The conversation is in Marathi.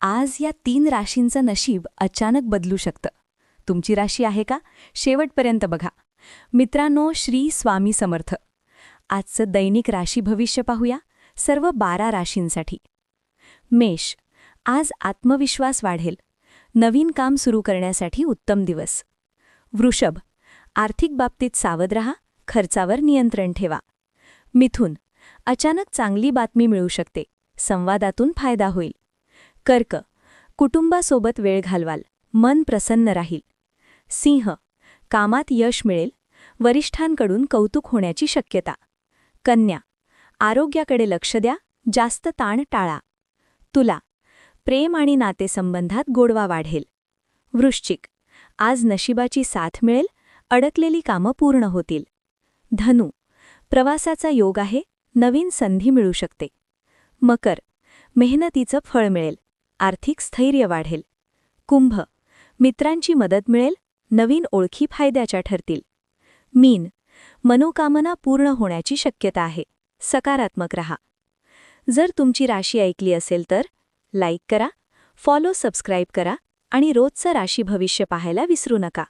आज या तीन राशींचं नशीब अचानक बदलू शकतं. तुमची राशी आहे का? शेवटपर्यंत बघा. मित्रांनो श्री स्वामी समर्थ. आजचं दैनिक राशी भविष्य पाहूया. सर्व बारा राशींसाठी. मेष. आज आत्मविश्वास वाढेल. नवीन काम सुरू करण्यासाठी उत्तम दिवस. वृषभ. आर्थिक बाबतीत सावध रहा. खर्चावर नियंत्रण ठेवा. मिथुन. अचानक चांगली बातमी मिळू शकते. संवादातून फायदा होईल. कर्क. कुटुंबासोबत वेळ घालवाल. मन प्रसन्न राहील. सिंह. कामात यश मिळेल. वरिष्ठांकडून कौतुक होण्याची शक्यता. कन्या. आरोग्याकडे लक्ष द्या. जास्त ताण टाळा. तुला. प्रेम आणि नातेसंबंधात गोडवा वाढेल. वृश्चिक. आज नशिबाची साथ मिळेल. अडकलेली कामं पूर्ण होतील. धनु. प्रवासाचा योग आहे. नवीन संधी मिळू शकते. मकर. मेहनतीचं फळ मिळेल. आर्थिक स्थैर्य वाढेल. कुंभ. मित्रांची मदत मिळेल नवीन ओळखी फायद्याच्या ठरतील. मीन. मनोकामना पूर्ण होण्याची शक्यता आहे. सकारात्मक रहा. जर तुमची राशी ऐकली असेल तर लाईक करा फॉलो सबस्क्राईब करा आणि रोजचं राशी भविष्य पाहायला विसरू नका.